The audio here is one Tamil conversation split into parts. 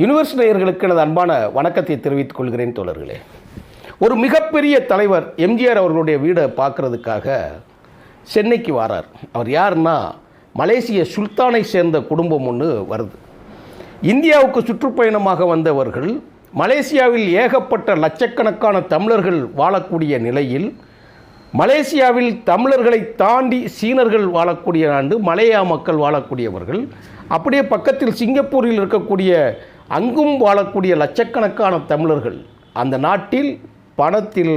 யூனிவர்ஸ் நேயர்களுக்கு எனது அன்பான வணக்கத்தை தெரிவித்துக் கொள்கிறேன் தோழர்களே. ஒரு மிகப்பெரிய தலைவர் எம்ஜிஆர் அவர்களுடைய வீடை பார்க்கறதுக்காக சென்னைக்கு வரார். அவர் யாருன்னா மலேசிய சுல்தானை சேர்ந்த குடும்பம் ஒன்று வருது. இந்தியாவுக்கு சுற்றுப்பயணமாக வந்தவர்கள் மலேசியாவில் ஏகப்பட்ட லட்சக்கணக்கான தமிழர்கள் வாழக்கூடிய நிலையில் மலேசியாவில் தமிழர்களை தாண்டி சீனர்கள் வாழக்கூடிய நாடு மலையா மக்கள் வாழக்கூடியவர்கள் அப்படியே பக்கத்தில் சிங்கப்பூரில் இருக்கக்கூடிய அங்கும் வாழக்கூடிய லட்சக்கணக்கான தமிழர்கள் அந்த நாட்டில் பணத்தில்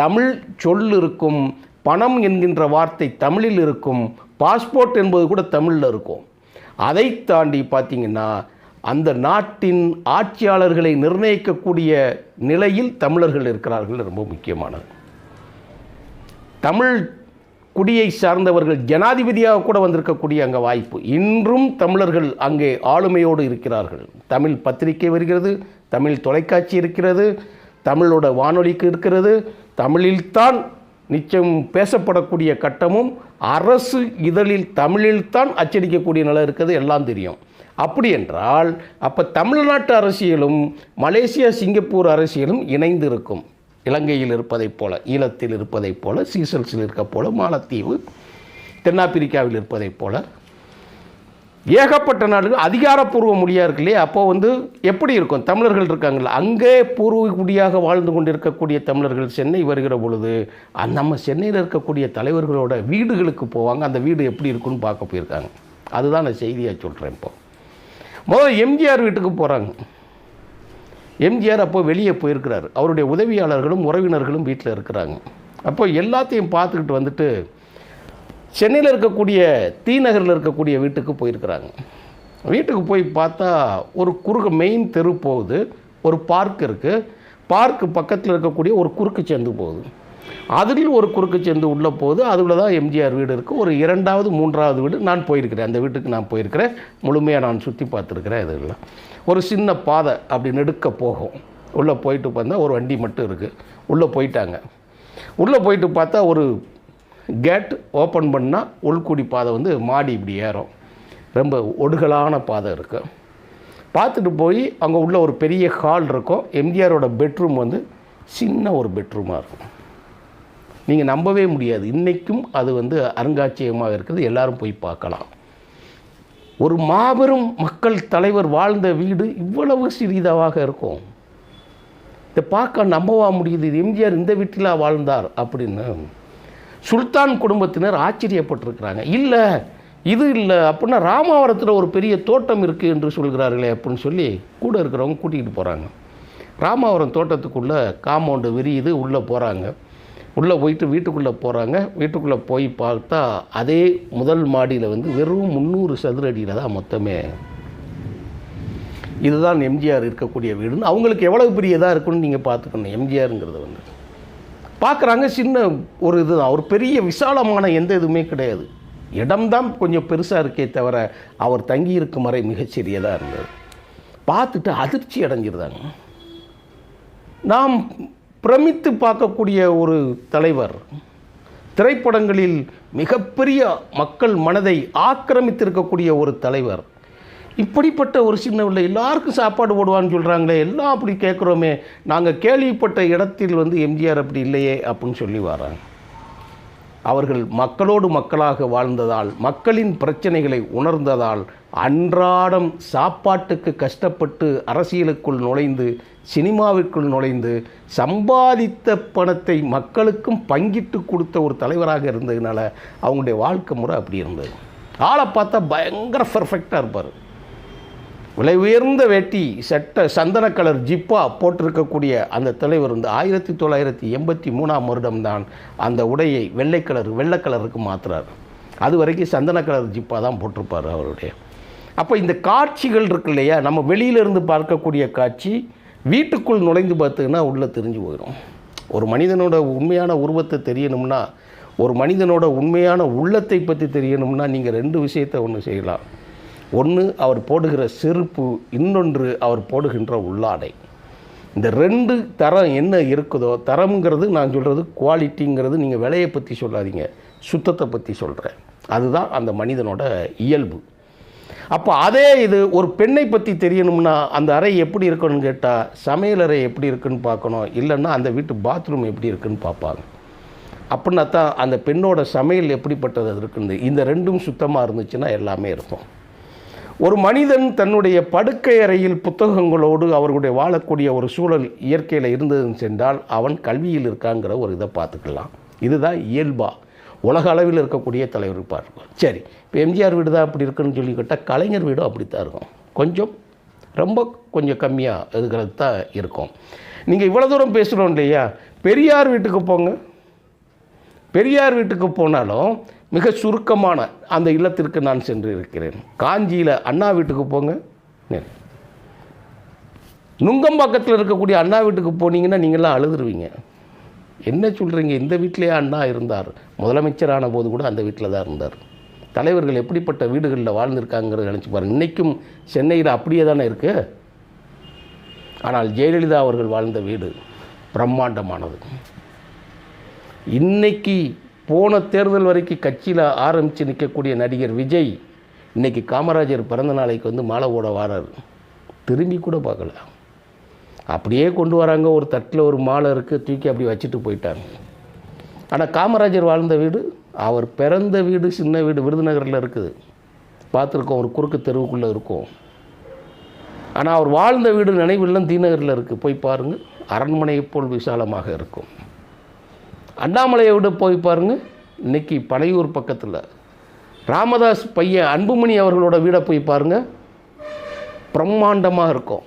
தமிழ் சொல் இருக்கும் பணம் என்கின்ற வார்த்தை தமிழில் இருக்கும் பாஸ்போர்ட் என்பது கூட தமிழில் இருக்கும். அதை தாண்டி பார்த்தீங்கன்னா அந்த நாட்டின் ஆட்சியாளர்களை நிர்ணயிக்கக்கூடிய நிலையில் தமிழர்கள் இருக்கிறார்கள் ரொம்ப முக்கியமானது. தமிழ் குடியை சார்ந்தவர்கள் ஜனாதிபதியாக கூட வந்திருக்கக்கூடிய அங்கே வாய்ப்பு. இன்றும் தமிழர்கள் அங்கே ஆளுமையோடு இருக்கிறார்கள். தமிழ் பத்திரிகை வருகிறது தமிழ் தொலைக்காட்சி இருக்கிறது தமிழோட வானொலிக்கு இருக்கிறது தமிழில்தான் நிச்சயம் பேசப்படக்கூடிய கட்டமும் அரசு இதழில் தமிழில்தான் அச்சடிக்கக்கூடிய நிலை இருக்கிறது எல்லாம் தெரியும். அப்படி என்றால் அப்போ தமிழ்நாட்டு அரசியலும் மலேசியா சிங்கப்பூர் அரசியலும் இணைந்து இருக்கும் இலங்கையில் இருப்பதைப் போல ஈழத்தில் இருப்பதைப் போல சீசல்ஸில் இருக்க போல மாலத்தீவு தென்னாப்பிரிக்காவில் இருப்பதைப் போல. ஏகப்பட்ட நாடுகள் அதிகாரப்பூர்வ மொழியாக இருக்கு இல்லையா? அப்போ வந்து எப்படி இருக்கும்? தமிழர்கள் இருக்காங்கல்ல அங்கே பூர்வ குடியாக வாழ்ந்து கொண்டிருக்கக்கூடிய தமிழர்கள் சென்னை வருகிற பொழுது நம்ம சென்னையில் இருக்கக்கூடிய தலைவர்களோட வீடுகளுக்கு போவாங்க. அந்த வீடு எப்படி இருக்குன்னு பார்க்க போயிருக்காங்க. அதுதான் நான் செய்தியாக சொல்கிறேன் இப்போ. முதல்ல எம்ஜிஆர் வீட்டுக்கு போகிறாங்க எம்ஜிஆர் அப்போ வெளியே போயிருக்கிறார். அவருடைய உதவியாளர்களும் உறவினர்களும் வீட்டில் இருக்கிறாங்க. அப்போ எல்லாத்தையும் பார்த்துக்கிட்டு வந்துட்டு சென்னையில் இருக்கக்கூடிய தீநகரில் இருக்கக்கூடிய வீட்டுக்கு போயிருக்கிறாங்க. வீட்டுக்கு போய் பார்த்தா ஒரு குறுக்கு மெயின் தெரு போகுது. ஒரு பார்க் இருக்குது பார்க்கு பக்கத்தில் இருக்கக்கூடிய ஒரு குறுக்கு சேர்ந்து போகுது. அதில் ஒரு குறுக்கு சேர்ந்து உள்ளே போகுது அதில் தான் எம்ஜிஆர் வீடு இருக்குது ஒரு இரண்டாவது மூன்றாவது வீடு நான் போயிருக்கிறேன். அந்த வீட்டுக்கு நான் போயிருக்கிறேன். முழுமையாக நான் சுற்றி பார்த்துருக்கிறேன் இதெல்லாம். ஒரு சின்ன பாதை அப்படி நெடுக்க போகும். உள்ளே போயிட்டு பார்த்தா ஒரு வண்டி மட்டும் இருக்குது உள்ளே போயிட்டாங்க. உள்ளே போயிட்டு பார்த்தா ஒரு கேட் ஓப்பன் பண்ணால் உள்குடி பாதை வந்து மாடி இப்படி ஏறும். ரொம்ப ஒடுகலான பாதை இருக்குது பார்த்துட்டு போய் அங்கே உள்ள ஒரு பெரிய ஹால் இருக்கும். எம்ஜிஆரோட பெட்ரூம் வந்து சின்ன ஒரு பெட்ரூமாக இருக்கும். நீங்கள் நம்பவே முடியாது. இன்றைக்கும் அது வந்து அருங்காட்சியகமாக இருக்குது. எல்லாரும் போய் பார்க்கலாம். ஒரு மாபெரும் மக்கள் தலைவர் வாழ்ந்த வீடு இவ்வளவு சிறிதாக இருக்கும். இதை பார்க்க நம்பவா முடியுது. எம்ஜிஆர் இந்த வீட்டிலா வாழ்ந்தார் அப்படின்னு சுல்தான் குடும்பத்தினர் ஆச்சரியப்பட்டிருக்கிறாங்க. இல்லை இது இல்லை அப்படின்னா ராமாவரத்தில் ஒரு பெரிய தோட்டம் இருக்குது என்று சொல்கிறார்களே அப்படின்னு சொல்லி கூட இருக்கிறவங்க கூட்டிகிட்டு போகிறாங்க ராமாவரம் தோட்டத்துக்குள்ளே காம்பவுண்டு விரியுது உள்ளே போகிறாங்க உள்ளே போயிட்டு வீட்டுக்குள்ளே போகிறாங்க. வீட்டுக்குள்ளே போய் பார்த்தா அதே முதல் மாடியில் வந்து வெறும் முந்நூறு சதுர அடியில் தான் மொத்தமே. இதுதான் எம்ஜிஆர் இருக்கக்கூடிய வீடுன்னு அவங்களுக்கு எவ்வளவு பெரியதாக இருக்குன்னு நீங்கள் பார்த்துக்கணும் எம்ஜிஆருங்கிறது வந்து. பார்க்குறாங்க சின்ன ஒரு இதுதான் ஒரு பெரிய விசாலமான எந்த இதுவுமே கிடையாது. இடம்தான் கொஞ்சம் பெருசாக இருக்கே தவிர அவர் தங்கி இருக்கும் வரை மிகச்சிறியதாக இருந்தது. பார்த்துட்டு அதிர்ச்சி அடைஞ்சிருந்தாங்க. நாம் பிரமித்து பார்க்கக்கூடிய ஒரு தலைவர். திரைப்படங்களில் மிகப்பெரிய மக்கள் மனதை ஆக்கிரமித்திருக்கக்கூடிய ஒரு தலைவர். இப்படிப்பட்ட ஒரு சின்ன உள்ள எல்லாருக்கும் சாப்பாடு போடுவான்னு சொல்கிறாங்களே எல்லாம் அப்படி கேட்குறோமே நாங்கள் கேள்விப்பட்ட இடத்தில் வந்து எம்ஜிஆர் அப்படி இல்லையே அப்படின்னு சொல்லி வராங்க. அவர்கள் மக்களோடு மக்களாக வாழ்ந்ததால் மக்களின் பிரச்சனைகளை உணர்ந்ததால் அன்றாடம் சாப்பாட்டுக்கு கஷ்டப்பட்டு அரசியலுக்குள் நுழைந்து சினிமாவிற்குள் நுழைந்து சம்பாதித்த பணத்தை மக்களுக்கும் பங்கிட்டு கொடுத்த ஒரு தலைவராக இருந்ததுனால அவங்களுடைய வாழ்க்கை முறை அப்படி இருந்தது. ஆளை பார்த்தா பயங்கர பர்ஃபெக்டாக இருப்பார். விலை உயர்ந்த வேட்டி சட்ட சந்தன கலர் ஜிப்பா போட்டிருக்கக்கூடிய அந்த தலைவர் வந்து ஆயிரத்தி தொள்ளாயிரத்தி எண்பத்தி மூணாம் வருடம்தான் அந்த உடையை வெள்ளை கலர் வெள்ளை கலருக்கு மாற்றுறார் அது வரைக்கும் சந்தன கலர் ஜிப்பா தான் போட்டிருப்பார் அவருடைய. அப்போ இந்த காட்சிகள் இருக்கு இல்லையா? நம்ம வெளியிலிருந்து பார்க்கக்கூடிய காட்சி வீட்டுக்குள் நுழைந்து பார்த்தீங்கன்னா உள்ளே தெரிஞ்சு போயிடும். ஒரு மனிதனோட உண்மையான உருவத்தை தெரியணும்னா ஒரு மனிதனோட உண்மையான உள்ளத்தை பற்றி தெரியணும்னா நீங்கள் ரெண்டு விஷயத்தை ஒன்று செய்யலாம். ஒன்று அவர் போடுகிற செருப்பு இன்னொன்று அவர் போடுகின்ற உள்ளாடை. இந்த ரெண்டு தரம் என்ன இருக்குதோ தரம்ங்கிறது நான் சொல்கிறது குவாலிட்டிங்கிறது நீங்கள் விலையை பற்றி சொல்லாதீங்க சுத்தத்தை பற்றி சொல்கிறேன் அதுதான் அந்த மனிதனோட இயல்பு. அப்போ அதே இது ஒரு பெண்ணை பற்றி தெரியணும்னா அந்த அறை எப்படி இருக்கணும்னு கேட்டால் சமையல் அறை எப்படி இருக்குன்னு பார்க்கணும் இல்லைன்னா அந்த வீட்டு பாத்ரூம் எப்படி இருக்குன்னு பார்ப்பாங்க. அப்படின்னா தான் அந்த பெண்ணோட சமையல் எப்படிப்பட்டது இருக்குன்னு. இந்த ரெண்டும் சுத்தமாக இருந்துச்சுன்னா எல்லாமே இருக்கும். ஒரு மனிதன் தன்னுடைய படுக்கை அறையில் புத்தகங்களோடு அவர்களுடைய வாழக்கூடிய ஒரு சூழல் இயற்கையில் இருந்ததுன்னு சென்றால் அவன் கல்வியில் இருக்காங்கிற ஒரு இதை பார்த்துக்கலாம். இதுதான் இயல்பா. உலக அளவில் இருக்கக்கூடிய தலைவர் பார்ப்போம் சரி இப்போ எம்ஜிஆர் வீடு தான் அப்படி இருக்குன்னு சொல்லி கேட்டால் கலைஞர் வீடும் அப்படித்தான் இருக்கும். கொஞ்சம் ரொம்ப கொஞ்சம் கம்மியாக இருக்கிறது தான் இருக்கும். நீங்கள் இவ்வளோ தூரம் பேசுகிறோம் இல்லையா? பெரியார் வீட்டுக்கு போங்க. பெரியார் வீட்டுக்கு போனாலும் மிக சுருக்கமான அந்த இல்லத்திற்கு நான் சென்று இருக்கிறேன் காஞ்சியில் அண்ணா வீட்டுக்கு போங்க. நுங்கம்பாக்கத்தில் இருக்கக்கூடிய அண்ணா வீட்டுக்கு போனீங்கன்னா நீங்களாம் அழுதுருவீங்க. என்ன சொல்கிறீங்க இந்த வீட்டிலே அண்ணா இருந்தார். முதலமைச்சரான போது கூட அந்த வீட்டில் தான் இருந்தார். தலைவர்கள் எப்படிப்பட்ட வீடுகளில் வாழ்ந்திருக்காங்கிறத நினச்சி பாருங்க. இன்றைக்கும் சென்னையில் அப்படியே தானே இருக்குது ஆனால் ஜெயலலிதா அவர்கள் வாழ்ந்த வீடு பிரம்மாண்டமானது. இன்னைக்கு போன தேர்தல் வரைக்கும் கட்சியில் ஆரம்பித்து நிற்கக்கூடிய நடிகர் விஜய் இன்றைக்கி காமராஜர் பிறந்த நாளைக்கு வந்து மாலை ஓட வாரார். திரும்பி கூட பார்க்கல. அப்படியே கொண்டு வராங்க. ஒரு தட்டில் ஒரு மாலை இருக்குது தூக்கி அப்படி வச்சுட்டு போயிட்டாங்க. ஆனால் காமராஜர் வாழ்ந்த வீடு அவர் பிறந்த வீடு சின்ன வீடு விருதுநகரில் இருக்குது. பார்த்துருக்கோம் ஒரு குறுக்கு தெருவுக்குள்ளே இருக்கும். ஆனால் அவர் வாழ்ந்த வீடு நினைவில்லம் தீநகரில் இருக்குது போய் பாருங்கள் அரண்மனையைப் போல் விசாலமாக இருக்கும். அண்ணாமலையை விட போய் பாருங்கள் இன்னைக்கு பனையூர் பக்கத்தில். ராமதாஸ் பையன் அன்புமணி அவர்களோட வீடை போய் பாருங்கள் பிரம்மாண்டமாக இருக்கும்.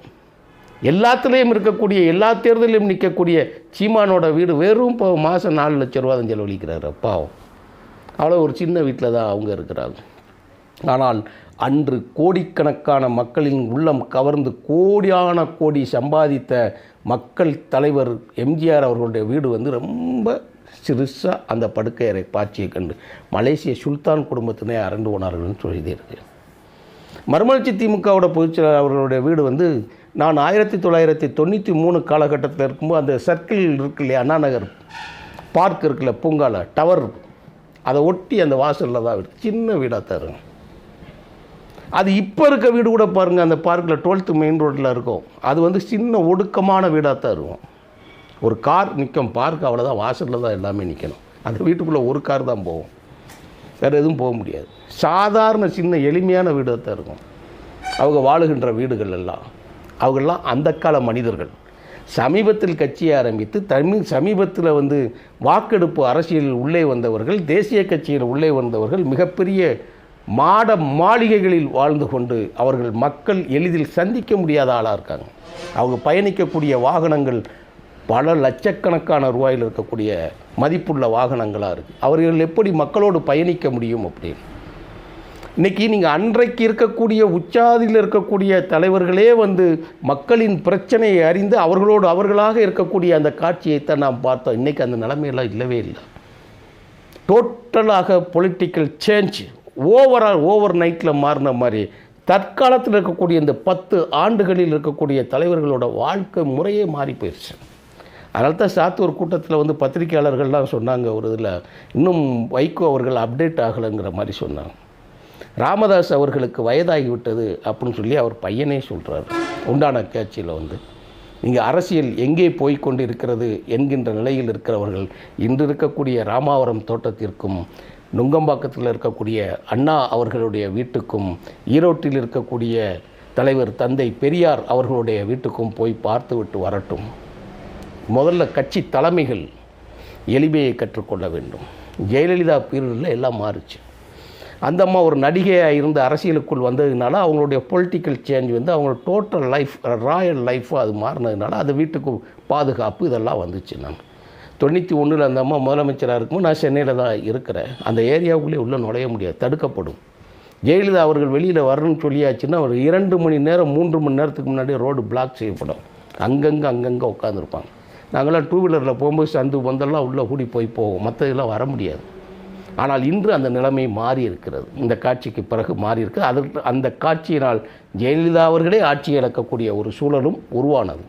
எல்லாத்துலேயும் இருக்கக்கூடிய எல்லா தேர்தலையும் நிற்கக்கூடிய சீமானோட வீடு வெறும் இப்போ மாதம் நாலு லட்ச ரூபா தான் செலவழிக்கிறாரு பாவம் அவ்வளோ ஒரு சின்ன வீட்டில் தான் அவங்க இருக்கிறாங்க. ஆனால் அன்று கோடிக்கணக்கான மக்களின் உள்ளம் கவர்ந்து கோடியான கோடி சம்பாதித்த மக்கள் தலைவர் எம்ஜிஆர் அவர்களுடைய வீடு வந்து ரொம்ப சிறுசாக அந்த படுக்கை அறை கண்டு மலேசிய சுல்தான் குடும்பத்தினே அரண்டு போனார்கள்னு சொல்லியிருக்கு மறுமலர்ச்சி திமுகவோட பொதுச்செயலாளர் அவர்களுடைய வீடு வந்து நான் ஆயிரத்தி தொள்ளாயிரத்தி தொண்ணூற்றி மூணு காலகட்டத்தில் இருக்கும்போது அந்த சர்க்கிள் இருக்கு இல்லையா அண்ணா நகர் பார்க் இருக்குல்ல பூங்கால டவர் அதை ஒட்டி அந்த வாசலில் தான் வீடு சின்ன வீடாக தருங்க அது இப்போ இருக்க வீடு கூட பாருங்கள் அந்த பார்க்கில் டுவெல்த்து மெயின் ரோட்டில் இருக்கும். அது வந்து சின்ன ஒடுக்கமான வீடாக தான் இருக்கும். ஒரு கார் நிற்கும் பார்க் அவ்வளோதான் வாசலில் தான் எல்லாமே நிற்கணும் அந்த வீட்டுக்குள்ளே ஒரு கார் தான் போகும். வேறு எதுவும் போக முடியாது. சாதாரண சின்ன எளிமையான வீடாக தான் இருக்கும். அவங்க வாழுகின்ற வீடுகள் எல்லாம். அவங்கெல்லாம் அந்த கால மனிதர்கள். சமீபத்தில் கட்சியை ஆரம்பித்து தமிழ் சமீபத்தில் வந்து வாக்கெடுப்பு அரசியலில் உள்ளே வந்தவர்கள் தேசிய கட்சியில் உள்ளே வந்தவர்கள் மிகப்பெரிய மாட மாளிகைகளில் வாழ்ந்து கொண்டு அவர்கள் மக்கள் எளிதில் சந்திக்க முடியாத ஆளாக இருக்காங்க. அவங்க பயணிக்கக்கூடிய வாகனங்கள் பல லட்சக்கணக்கான ரூபாயில் இருக்கக்கூடிய மதிப்புள்ள வாகனங்களாக இருக்குது அவர்கள் எப்படி மக்களோடு பயணிக்க முடியும் அப்படின்னு. இன்றைக்கி நீங்கள் அன்றைக்கு இருக்கக்கூடிய உச்சாதியில் இருக்கக்கூடிய தலைவர்களே வந்து மக்களின் பிரச்சனையை அறிந்து அவர்களோடு அவர்களாக இருக்கக்கூடிய அந்த காட்சியைத்தான் நாம் பார்த்தோம். இன்றைக்கி அந்த நிலைமையெல்லாம் இல்லவே இல்லை. டோட்டலாக பொலிட்டிக்கல் சேஞ்ச் ஓவரால் ஓவர் நைட்டில் மாறின மாதிரி. தற்காலத்தில் இருக்கக்கூடிய இந்த பத்து ஆண்டுகளில் இருக்கக்கூடிய தலைவர்களோட வாழ்க்கை முறையே மாறி போயிடுச்சு அதனால தான் சாத்தூர் கூட்டத்தில் வந்து பத்திரிகையாளர்கள்லாம் சொன்னாங்க ஒரு இதில். இன்னும் வைகோ அவர்கள் அப்டேட் ஆகலைங்கிற மாதிரி சொன்னாங்க. ராமதாஸ் அவர்களுக்கு வயதாகிவிட்டது அப்படின்னு சொல்லி அவர் பையனே சொல்கிறார் உண்டான கேட்சியில் வந்து. நீங்கள் அரசியல் எங்கே போய்கொண்டு இருக்கிறது என்கின்ற நிலையில் இருக்கிறவர்கள் இன்று இருக்கக்கூடிய ராமாவரம் தோட்டத்திற்கும் நுங்கம்பாக்கத்தில் இருக்கக்கூடிய அண்ணா அவர்களுடைய வீட்டுக்கும் ஈரோட்டில் இருக்கக்கூடிய தலைவர் தந்தை பெரியார் அவர்களுடைய வீட்டுக்கும் போய் பார்த்துவிட்டு வரட்டும். முதல்ல கட்சி தலைமைகள் எளிமையை கற்றுக்கொள்ள வேண்டும். ஜெயலலிதா பீரியடில் எல்லாம் மாறுச்சு. அந்த அம்மா ஒரு நடிகையாக இருந்து அரசியலுக்குள் வந்ததுனால அவங்களுடைய பொலிட்டிக்கல் சேஞ்ச் வந்து அவங்களோட டோட்டல் லைஃப் ராயல் லைஃபாக அது மாறினதுனால அது வீட்டுக்கு பாதுகாப்பு இதெல்லாம் வந்துச்சு நான் தொண்ணூற்றி ஒன்றில் அந்த அம்மா முதலமைச்சராக இருக்கும்போது நான் சென்னையில் தான் இருக்கிறேன். அந்த ஏரியாவுக்குள்ளே உள்ளே நுழைய முடியாது தடுக்கப்படும். ஜெயலலிதா அவர்கள் வெளியில் வரணும்னு சொல்லியாச்சுன்னா ஒரு இரண்டு மணி நேரம் மூன்று மணி நேரத்துக்கு முன்னாடி ரோடு பிளாக் செய்யப்படும். அங்கங்கே அங்கங்கே உட்காந்துருப்பாங்க நாங்களாம் டூ வீலரில் போகும்போது சந்து பந்தெல்லாம் உள்ளே கூடி போய் போவோம் மற்ற இதெல்லாம் வர முடியாது. ஆனால் இன்று அந்த நிலைமை மாறி இருக்கிறது. இந்த காட்சிக்கு பிறகு மாறி இருக்குது அதற்கு அந்த காட்சியினால் ஜெயலலிதா அவர்களே ஆட்சி இழக்கக்கூடிய ஒரு சூழலும் உருவானது.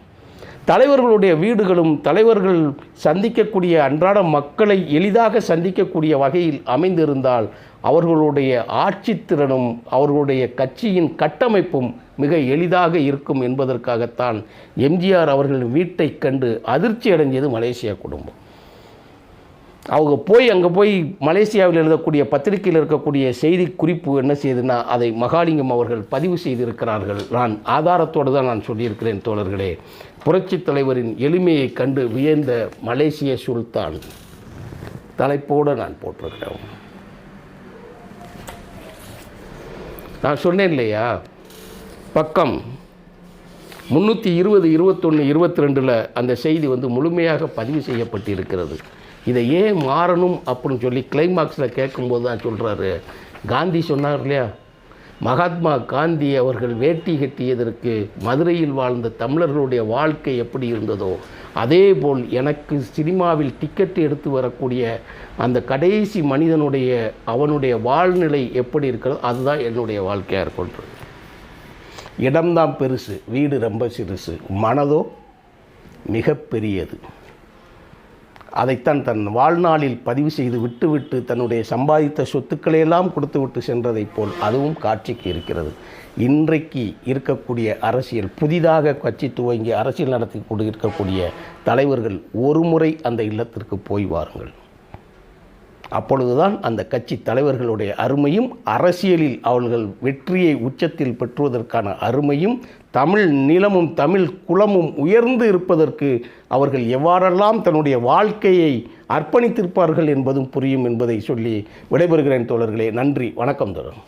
தலைவர்களுடைய வீடுகளும் தலைவர்கள் சந்திக்கக்கூடிய அன்றாட மக்களை எளிதாக சந்திக்கக்கூடிய வகையில் அமைந்திருந்தால் அவர்களுடைய ஆட்சித்திறனும் அவர்களுடைய கட்சியின் கட்டமைப்பும் மிக எளிதாக இருக்கும் என்பதற்காகத்தான் எம்ஜிஆர் அவர்களின் வீட்டை கண்டு அதிர்ச்சி அடைஞ்சது மலேசியா குடும்பம். அவங்க போய் அங்கே போய் மலேசியாவில் எழுதக்கூடிய பத்திரிகையில் இருக்கக்கூடிய செய்தி குறிப்பு என்ன செய்யுதுன்னா அதை மகாலிங்கம் அவர்கள் பதிவு செய்திருக்கிறார்கள். நான் ஆதாரத்தோடு தான் நான் சொல்லியிருக்கிறேன் தோழர்களே. புரட்சித் தலைவரின் எளிமையை கண்டு வியந்த மலேசிய சுல்தான். தலைப்போடு நான் போட்டிருக்கிறேன். நான் சொன்னேன் இல்லையா? பக்கம் முந்நூற்றி இருபது இருபத்தொன்று இருபத்தி ரெண்டில் அந்த செய்தி வந்து முழுமையாக பதிவு செய்யப்பட்டிருக்கிறது. இதை ஏன் மாறணும் அப்படின்னு சொல்லி கிளைமாக்ஸில் கேட்கும்போது தான் சொல்கிறாரு காந்தி சொன்னார் இல்லையா? மகாத்மா காந்தி அவர்கள் வேட்டி கட்டியதற்கு மதுரையில் வாழ்ந்த தமிழர்களுடைய வாழ்க்கை எப்படி இருந்ததோ அதேபோல் எனக்கு சினிமாவில் டிக்கெட் எடுத்து வரக்கூடிய அந்த கடைசி மனிதனுடைய அவனுடைய வாழ்நிலை எப்படி இருக்கிறதோ அதுதான் என்னுடைய வாழ்க்கையாக இருக்கின்றது இடம்தான் பெருசு வீடு ரொம்ப சிறுசு. மனதோ மிகப்பெரியது. அதைத்தான் தன் வாழ்நாளில் பதிவு செய்து விட்டுவிட்டு தன்னுடைய சம்பாதித்த சொத்துக்களையெல்லாம் கொடுத்துவிட்டு சென்றதைப் போல் அதுவும் காட்சிக்கு இருக்கிறது. இன்றைக்கு இருக்கக்கூடிய அரசியல் புதிதாக கட்சி துவங்கி அரசியல் நடத்தி கொண்டு இருக்கக்கூடிய தலைவர்கள் ஒரு முறை அந்த இல்லத்திற்கு போய் வாருங்கள். அப்பொழுதுதான் அந்த கட்சி தலைவர்களுடைய அருமையும் அரசியலில் அவர்கள் வெற்றியை உச்சத்தில் பெற்றுவதற்கான அருமையும் தமிழ் நிலமும் தமிழ் குலமும் உயர்ந்து இருப்பதற்கு அவர்கள் எவ்வாறெல்லாம் தன்னுடைய வாழ்க்கையை அர்ப்பணித்திருப்பார்கள் என்பதும் புரியும் என்பதை சொல்லி விடைபெறுகிறேன் தோழர்களே. நன்றி வணக்கம் தோழர்.